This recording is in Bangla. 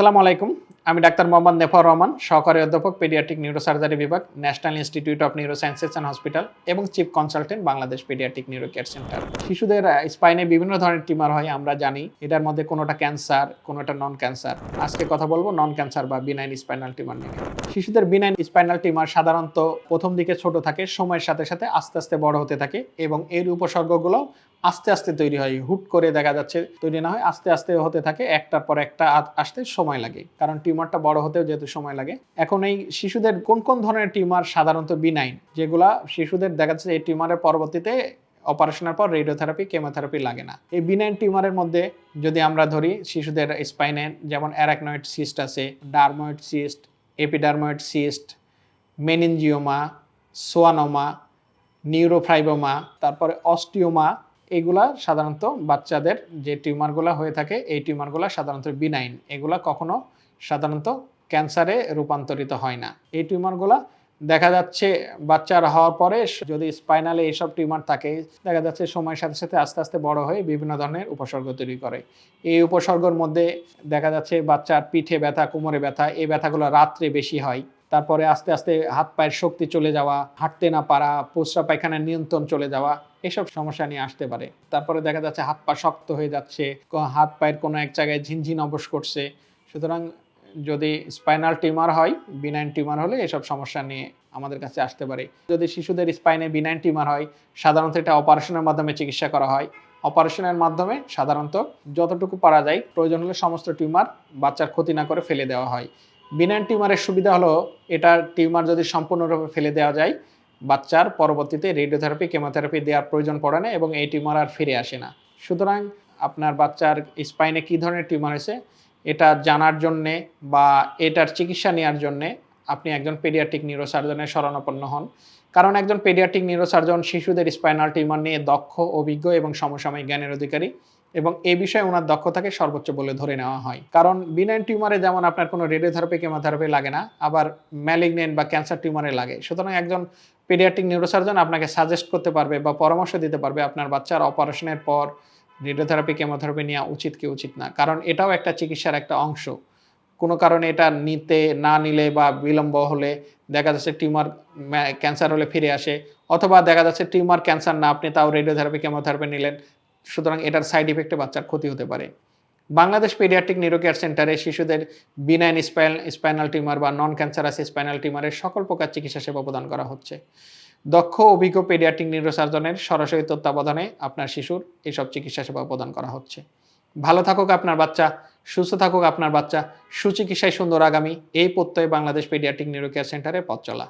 আসসালামু আলাইকুম। আমি ডাক্তার মোহাম্মদ নেফর রহমান, সহকারী অধ্যাপক, পেডিয়াট্রিক নিউরোসার্জারি বিভাগ, national institute of neurosciences and hospital এবং chief consultant Bangladesh pediatric neuro care centre. শিশুদের স্পাইনে বিভিন্ন ধরনের টিমার হয়, আমরা জানি। এটার মধ্যে কোনোটা ক্যান্সার, কোনোটা নন ক্যান্সার আজকে কথা বলব নন ক্যান্সার বা বিনাইন স্পাইনাল টিমার নিয়ে। শিশুদের বিনাইন স্পাইনাল টিমার সাধারণত প্রথম দিকে ছোট থাকে, সময়ের সাথে সাথে আস্তে আস্তে বড় হতে থাকে এবং এর উপসর্গগুলো আস্তে আস্তে তৈরি হয়, হুট করে দেখা যাচ্ছে তৈরি না হয়, আস্তে আস্তে হতে থাকে, একটার পর একটা আসতে সময় লাগে। কারণ টিউমারটা বড় হতেও যেহেতু সময় লাগে। এখন এই শিশুদের কোন কোন ধরনের টিউমার সাধারণত বিনাইন যেগুলা শিশুদের দেখা যাচ্ছে এই টিউমারের পরবর্তীতে অপারেশনের পর রেডিওথেরাপি কেমোথেরাপি লাগে না। এই বিনাইন টিউমারের মধ্যে যদি আমরা ধরি শিশুদের স্পাইনে যেমন অ্যারাকনয়েড সিস্ট আছে dermoid cyst epidermoid cyst meningioma schwannoma neurofibroma তারপরে অস্টিওমা এগুলা সাধারণত বাচ্চাদের যে টিউমারগুলো হয়ে থাকে, এই টিউমারগুলো সাধারণত বিনাইন এগুলা কখনো সাধারণত ক্যান্সারে রূপান্তরিত হয় না। এই টিউমারগুলা দেখা যাচ্ছে বাচ্চার হওয়ার পরে যদি স্পাইনালে এইসব টিউমার থাকে, দেখা যাচ্ছে সময়ের সাথে সাথে আস্তে আস্তে বড় হয়ে বিভিন্ন ধরনের উপসর্গ তৈরি করে। এই উপসর্গের মধ্যে দেখা যাচ্ছে বাচ্চার পিঠে ব্যথা, কোমরে ব্যথা, এই ব্যথাগুলো রাত্রে বেশি হয়। তারপরে আস্তে আস্তে হাত পায়ের শক্তি চলে যাওয়া, হাঁটতে না পারা, পোস্রা পায়খানার নিয়ন্ত্রণ চলে যাওয়া, এসব সমস্যা নিয়ে আসতে পারে। তারপরে দেখা যাচ্ছে হাত পা শক্ত হয়ে যাচ্ছে হাত পায়ের কোনো এক জায়গায় ঝিনঝিন অবশ করছে। সুতরাং যদি স্পাইনাল টিউমার হয়, বিনাইন টিউমার হলে এসব সমস্যা নিয়ে আমাদের কাছে আসতে পারে। যদি শিশুদের স্পাইনে বিনাইন টিউমার হয়, সাধারণত এটা অপারেশনের মাধ্যমে চিকিৎসা করা হয়। অপারেশনের মাধ্যমে সাধারণত যতটুকু পারা যায়, প্রয়োজন হলে সমস্ত টিউমার বাচ্চার ক্ষতি না করে ফেলে দেওয়া হয়। বিনাইন টিউমারের সুবিধা হলো এটা টিউমার যদি সম্পূর্ণরূপে ফেলে দেওয়া যায়, বাচ্চার পরবর্তীতে রেডিওথেরাপি কেমোথেরাপি দেওয়ার প্রয়োজন পড়ে না এবং এই টিউমার আর ফিরে আসে না। সুতরাং আপনার বাচ্চার স্পাইনে কী ধরনের টিউমার হয়েছে এটা জানার জন্যে বা এটার চিকিৎসা নেওয়ার জন্যে আপনি একজন পেডিয়াট্রিক নিউরোসার্জনের শরণাপন্ন হন। কারণ একজন পেডিয়াট্রিক নিউরোসার্জন শিশুদের স্পাইনাল টিউমার নিয়ে দক্ষ, অভিজ্ঞ এবং সমসাময়িক জ্ঞানের অধিকারী। এবং এ বিষয়ে ওনার দক্ষতাকে সর্বোচ্চ বলে ধরে নেওয়া হয়। কারণ বিনাইন টিউমারে যেমন আপনার কোনো রেডিওথেরাপি, কেমোথেরাপি লাগে না, আবার ম্যালিগনেন্ট বা ক্যান্সার টিউমারে লাগে। সুতরাং একজন পেডিয়াট্রিক নিউরোসার্জন আপনাকে সাজেস্ট করতে পারবে বা পরামর্শ দিতে পারবে আপনার বাচ্চার অপারেশনের পর রেডিওথেরাপি, কেমোথেরাপি নেওয়া উচিত কি উচিত না। কারণ এটাও একটা চিকিৎসার একটা অংশ। কোনো কারণে এটা নিতে না নিলে বা বিলম্ব হলে দেখা যাচ্ছে টিউমার ক্যান্সার হলে ফিরে আসে, অথবা দেখা যাচ্ছে টিউমার ক্যান্সার না, আপনি তাও রেডিওথেরাপি, কেমোথেরাপি নিলেন সুতরাং এটার সাইড ইফেক্টে বাচ্চার ক্ষতি হতে পারে। বাংলাদেশ পেডিয়াট্রিক নিউরোকেয়ার সেন্টারে শিশুদের বিনাইন স্পাইন স্পাইনাল টিউমার বা নন ক্যান্সারাস স্পাইনাল টিউমারের সকল প্রকার চিকিৎসা সেবা প্রদান করা হচ্ছে। দক্ষ অভিজ্ঞ পেডিয়াট্রিক নিউরোসার্জনের সরাসরি তত্ত্বাবধানে আপনার শিশুর এইসব চিকিৎসা সেবা প্রদান করা হচ্ছে। ভালো থাকুক আপনার বাচ্চা, সুস্থ থাকুক আপনার বাচ্চা, সুচিকিৎসায় সুন্দর আগামী, এই প্রত্যয়ে বাংলাদেশ পেডিয়াট্রিক নিউরোকেয়ার সেন্টারে পথ চলা।